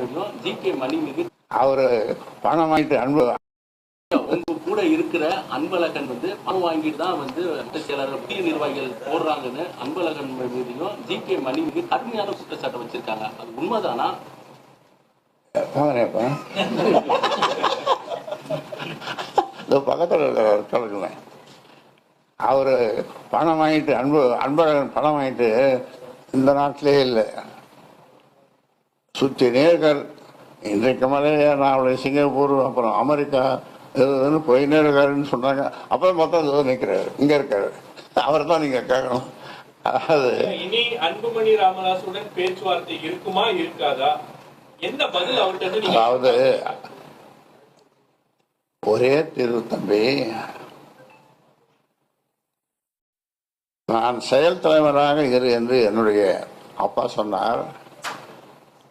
மீதும் G K Mani மீது அவர் பணம் வாங்கிட்டு அன்பு உங்க கூட இருக்கிற அன்பழகன் வந்து பணம் வாங்கிட்டு தான் வந்து செயலாளர் புதிய நிர்வாகிகள் போடுறாங்கன்னு அன்பழகன் மீதையும் ஜி கே மணி மீது கடுமையான குற்றச்சாட்டை வச்சிருக்காங்க. அது உண்மைதானா? பக்கத்தில் இருக்கிற கலக்குவேன் அவர் பணம் வாங்கிட்டு அன்பு அன்பழகன் பணம் வாங்கிட்டு இந்த நாட்டிலே இல்லை. சுற்றி நேர்கள் இன்றைக்கு மலையா நான் சிங்கப்பூர் அப்புறம் அமெரிக்கா இதுன்னு போயினே இருக்காருன்னு சொன்னாங்க. அப்புறம் மொத்தம் இதோ நிற்கிறாரு இங்கே இருக்காரு. அவர் தான் நீங்கள் கேட்கணும் அதாவது இனி அன்புமணி ராமதாசுடன் பேச்சுவார்த்தை இருக்குமா இருக்காதா? பதில் அவர்கிட்ட அதாவது ஒரே தீர்வு தம்பி நான் செயல் தலைவராக இரு என்று என்னுடைய அப்பா சொன்னார்.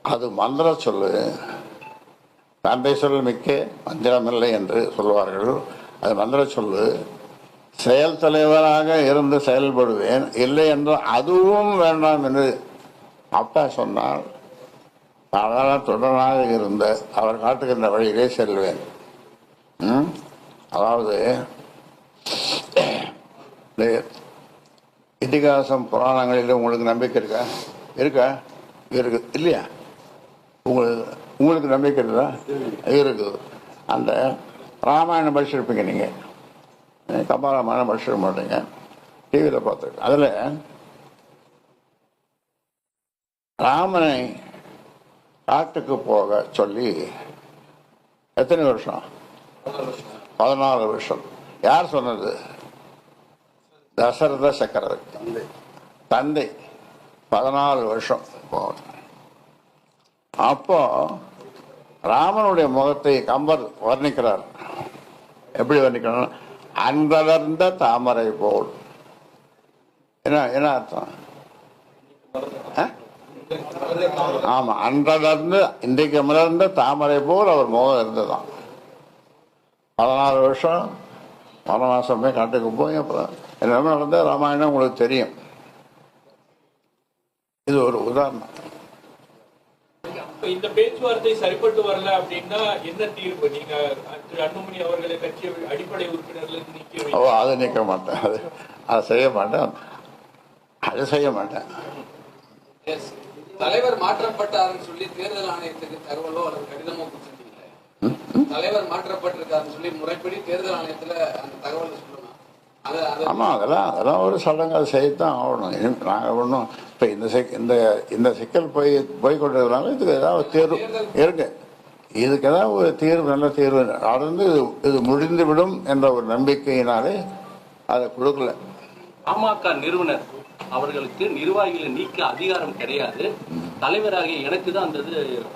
அது மந்திர சொல்லு. தந்தை சொல் மிக்க மந்திரமில்லை என்று சொல்வார்கள். அது மந்திர சொல்லு. செயல் தலைவராக இருந்து செயல்படுவேன். இல்லை என்றால் அதுவும் வேண்டாம் என்று அப்பா சொன்னால் சாதாரண தொடராக இருந்த அவர் காட்டுகின்ற வழியிலே செல்வேன். ம்? அதாவது இந்த இதிகாசம் புராணங்களில் உங்களுக்கு நம்பிக்கை இருக்கா? இருக்கா? இருக்கு. இல்லையா? உங்களுக்கு உங்களுக்கு நம்பிக்கை இருக்குதா? இருக்குது. அந்த ராமாயணம் படிச்சிருப்பீங்க நீங்கள் கம்பராமாயணம் படிச்சிருக்க மாட்டீங்க டிவியில் பார்த்துருக்கேன் அதில் ராமனை காட்டுக்கு போக சொல்லி எத்தனை வருஷம்? பதினாலு வருஷம். யார் சொன்னது? தசரத சக்கரவர்த்தி. தந்தை. பதினாலு வருஷம். போக அப்போ ராமனுடைய முகத்தை கம்பர் வர்ணிக்கிறார். எப்படி வர்ணிக்கிறார் அன்பலர்ந்த தாமரை போல். என்ன என்ன அர்த்தம்? ஆமா அன்றலர்ந்து இன்றைக்கு மலர்ந்த தாமரை போல் அவர் முகம் இருந்ததுதான் பதினாறு வருஷம் வனவாசமே காட்டுக்கு போய் அப்புறம் என்னென்ன நடந்த ராமாயணம் உங்களுக்கு தெரியும். இது ஒரு உதாரணம். இந்த பேச்சுவார்த்தை சரிப்பட்டு வரல அப்படின்னா என்ன தீர்வு? நீங்க திரு அன்புமணி அவர்களை கட்சி அடிப்படை உறுப்பினர்ல இருந்து நீக்க அதை நிற்க மாட்டேன். அது அதை செய்ய மாட்டேன். அதை செய்ய மாட்டேன். தலைவர் மாற்றப்பட்டாருன்னு சொல்லி தேர்தல் ஆணையத்துக்கு தகவலோ அல்லது கடிதமோ கொடுத்துருக்கீங்களே? தலைவர் மாற்றப்பட்டிருக்காருன்னு சொல்லி முறைப்படி தேர்தல் ஆணையத்துல அந்த தகவலை சொல்லணும் ஆமாம் அதெல்லாம் அதெல்லாம் ஒரு சடங்கு அதை செய்யத்தான் ஆகணும். நாங்கள் ஒன்றும் இப்போ இந்த சிக் இந்த இந்த சிக்கல் போய் போய் கொண்டிருக்கிறாங்க இதுக்கு ஏதாவது ஒரு தீர்வு. இருக்கு இதுக்கு ஏதாவது ஒரு தீர்வு நல்ல தீர்வு. நடந்து இது இது முடிந்து விடும் என்ற ஒரு நம்பிக்கையினாலே அதை கொடுக்கல. பாமக நிறுவனர் அவர்களுக்கு நிர்வாகிகளை நீக்க அதிகாரம் கிடையாது. தலைவராகிய எனக்கு தான் அந்த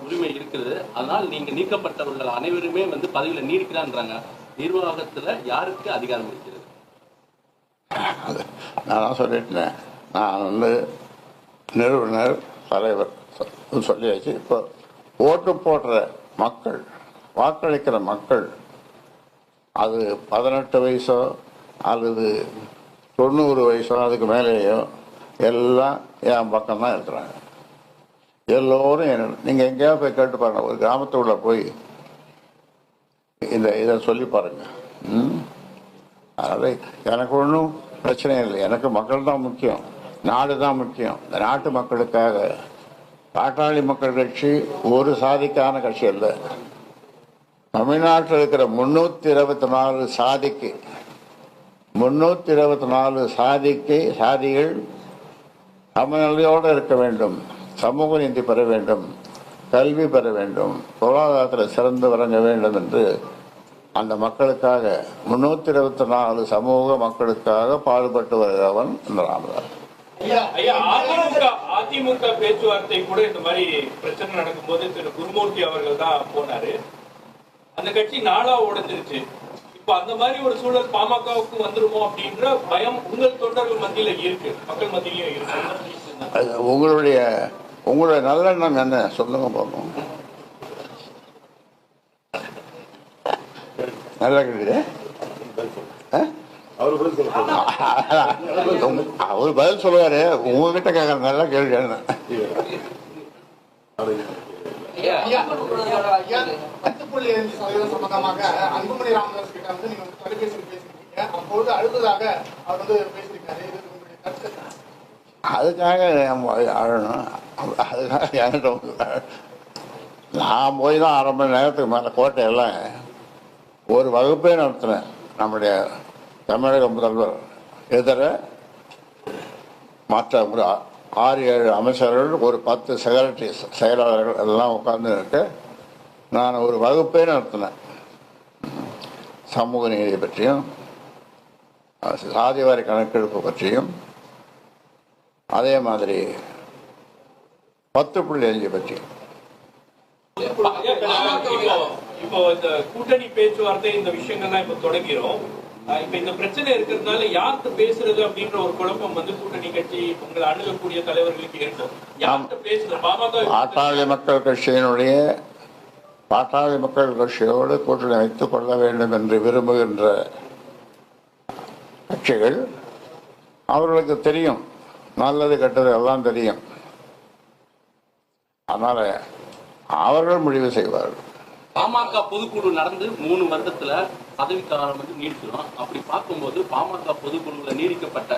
உரிமை இருக்குது. அதனால் நீங்க நீக்கப்பட்டவர்கள் அனைவருமே வந்து பதவியில நீடிக்கிறான்றாங்க நிர்வாகத்துல யாருக்கு அதிகாரம் இருக்கிறது அது நான் தான் சொல்லிட்டேன். நான் வந்து நிறுவனர் தலைவர் சொல்லியாச்சு. இப்போ ஓட்டு போடுற மக்கள் வாக்களிக்கிற மக்கள் அது பதினெட்டு வயசோ அல்லது தொண்ணூறு வயசோ அதுக்கு மேலேயோ எல்லாம் என் பக்கம் தான் இருக்கிறாங்க. எல்லோரும் என்ன நீங்கள் எங்கேயாவது போய் கேட்டு பாருங்கள் ஒரு கிராமத்துக்குள்ளே போய் இந்த இதை சொல்லி பாருங்கள் ம்? அது எனக்கு ஒன்றும் பிரச்சனை இல்லை. எனக்கு மக்கள் தான் முக்கியம். நாடு தான் முக்கியம். இந்த நாட்டு மக்களுக்காக பாட்டாளி மக்கள் கட்சி ஒரு சாதிக்கான கட்சி அல்ல. தமிழ்நாட்டில் இருக்கிற முன்னூத்தி இருபத்தி நாலு சாதிக்கு முன்னூத்தி இருபத்தி நாலு சாதிக்கு சாதிகள் சமநிலையோடு இருக்க வேண்டும். சமூக நீதி பெற வேண்டும். கல்வி பெற வேண்டும். பொருளாதாரத்தில் சிறந்து வழங்க வேண்டும் என்று அந்த மக்களுக்காக முன்னூத்தி இருபத்தி நாலு சமூக மக்களுக்காக பாடுபட்டு வருகிறவன் இந்த ராமதாஸ். ஐயா அதிமுக பேச்சுவார்த்தை கூட இந்த மாதிரி பிரச்சனை நடக்கும்போது திரு குருமூர்த்தி அவர்கள் தான் போனாரு. அந்த கட்சி நாளா உடைஞ்சிருச்சு. இப்ப அந்த மாதிரி ஒரு சூழல் பாமகவுக்கு வந்துருமோ அப்படின்ற பயம் உங்கள் தொண்டர்கள் மத்தியில இருக்கு. மக்கள் மத்தியிலயும் இருக்கு. உங்களுடைய உங்களுடைய நல்லெண்ணம் என்ன? சொல்லுங்க பார்ப்போம் நல்லா கேக்குது. அவர் பதில் சொல்லுவாரு. உங்ககிட்ட கேட்கற நல்ல கேள்வி கிட்ட? அதுக்காக அழணும் அதுக்காக நான் போய் தான் அரை மணி நேரத்துக்கு மேலே கோட்டையெல்லாம் ஒரு வகுப்பே நடத்தினேன் நம்முடைய தமிழக முதல்வர். எதிர? மற்ற ஒரு ஆறு ஏழு அமைச்சர்கள் ஒரு பத்து செக்ரட்டரி செயலாளர்கள் எல்லாம் உட்கார்ந்து நான் ஒரு வகுப்பே நடத்தினேன். சமூக நீதியை பற்றியும் சாதிவாரி கணக்கெடுப்பு பற்றியும். அதே மாதிரி பத்து புள்ளி அஞ்சு பற்றியும் இப்போ இந்த கூட்டணி பேச்சுவார்த்தை இந்த விஷயங்கள்லாம் இப்ப தொடங்கிறோம் அஹ் இப்ப இந்த பிரச்சனை இருக்கிறதுனால யார்கிட்ட பேசுறது அப்படின்ற ஒரு குழப்பம் வந்து கூட்டணி கட்சி உங்களை அணுகக்கூடிய தலைவர்களுக்கு இருக்கும் யார்கிட்ட பேசுறது? பாமக பாட்டாளி மக்கள் கட்சியினுடைய பாட்டாளி மக்கள் கட்சியோடு கூட்டணி வைத்துக் கொள்ள வேண்டும் என்று விரும்புகின்ற கட்சிகள் அவர்களுக்கு தெரியும். நல்லது கெட்டது எல்லாம் தெரியும். அதனால அவர்கள் முடிவு செய்வார்கள். பாமக பொதுக்குழு நடந்து மூணு வருடத்துல பதவிக்காலம் வந்து நீடிக்கிறோம் அப்படி பார்க்கும்போது பாமக பொதுக்குழுல நீடிக்கப்பட்ட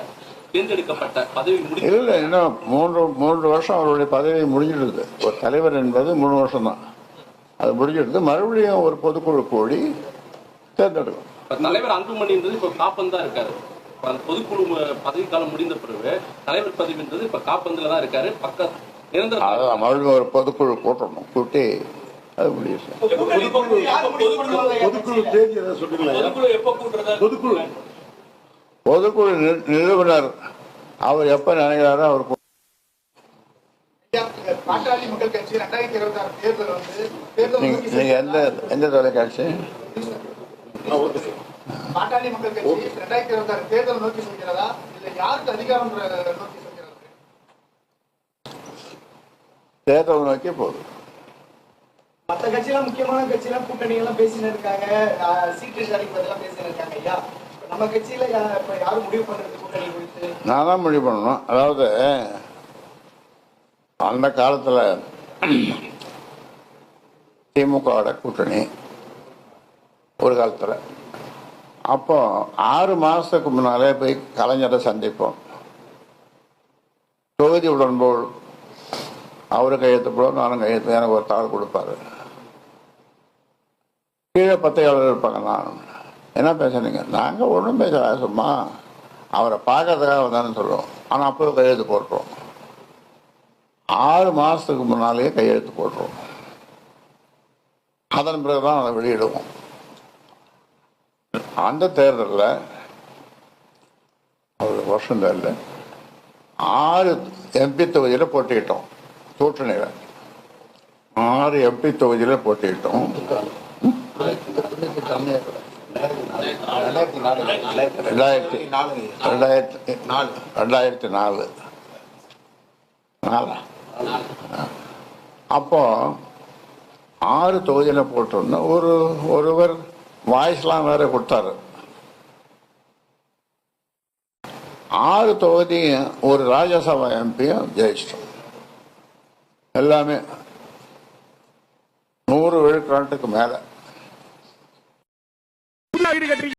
தேர்ந்தெடுக்கப்பட்ட பதவி முடிந்து இல்லை இன்னும் மூன்று மூன்று வருஷம் அவருடைய பதவி முடிஞ்சிடுது. ஒரு தலைவர் என்பது மூணு வருஷம் தான் அது முடிஞ்சிடுது. மறுபடியும் ஒரு பொதுக்குழு கூடி தேர்ந்தெடுக்கும். தலைவர் அன்புமணின்றது இப்ப காப்பந்தா இருக்காரு. இப்ப அந்த பொதுக்குழு பதவிக்காலம் முடிந்த பிறகு தலைவர் பதவின்றது இப்ப காப்பந்துல தான் இருக்காரு. பக்க நிரந்தர மறுபடியும் ஒரு பொதுக்குழு கூட்டணும். கூட்டி அது பண்ணுவாங்க ஐயா பொதுக்குழு? தேதி எதாவது சொல்றீங்களா பொதுக்குழு பொதுக்குழு. நிறுவனர் அவர் எப்ப நினைக்கிறாரோ அவர் நீங்க எந்த எந்த தொலைக்காட்சி? பாட்டாளி மக்கள் கட்சி ரெண்டாயிரத்தி இருபத்தி ஆறு தேர்தல் நோக்கி செல்கிறதா இல்ல யாருக்கு அதிகாரம் நோக்கி செல்கிறது தேர்தல் நோக்கி போகுது. மற்ற கட்சியெல்லாம் முக்கியமான கட்சியெல்லாம் கூட்டணி எல்லாம் பேசின்னு இருக்காங்க. ஆஹ் சீட்டு ஷேரிங் பத்திலாம் பேசின்னு இருக்காங்க ஐயா. நம்ம கட்சியில இப்ப யாரும் முடிவு பண்றது கூட்டணி குறித்து? நான் தான் முடிவு பண்ணணும். அதாவது அந்த காலத்தில் திமுகவோட கூட்டணி ஒரு காலத்தில். அப்போ ஆறு மாதத்துக்கு முன்னாலே போய் கலைஞரை சந்திப்போம். தொகுதி உடன்போல் அவர் கையெழுத்து போட நானும் கையெழுத்து எனக்கு ஒரு தாள் கொடுப்பாரு. கீழே பத்தையாளர் இருப்பாங்க நான் என்ன பேசுறீங்க? நாங்கள் ஒன்றும் பேசல சும்மா. அவரை பார்க்கறதுக்காக வந்தான்னு சொல்லுவோம் ஆனால் அப்போ கையெழுத்து போட்டுருவோம். ஆறு மாசத்துக்கு முன்னாலேயே கையெழுத்து போட்டுருவோம். அதன் பிறகு தான் அதை வெளியிடுவோம். அந்த தேர்தலில் ஒரு வருஷம் தேர்தல் ஆறு எம்பி தொகுதியில் போட்டியிட்டோம். கூட்டணியில் ஆறு எம்பி தொகுதியில் ரெண்டாயிரத்தி ரெண்டாயிரத்தி நாலு ரெண்டாயிரத்தி நாலு நாலா அப்போ ஆறு தொகுதியில் போட்டிருந்தோம் ஒரு ஒருவர் வாய்ஸ்லாம் வேற கொடுத்தாரு. ஆறு தொகுதியும் ஒரு ராஜ்யசபா எம்பியும் ஜெயிச்சிட்டோம். எல்லாமே நூறு விழுக்காட்டுக்கு மேலே. வீடு கட்டி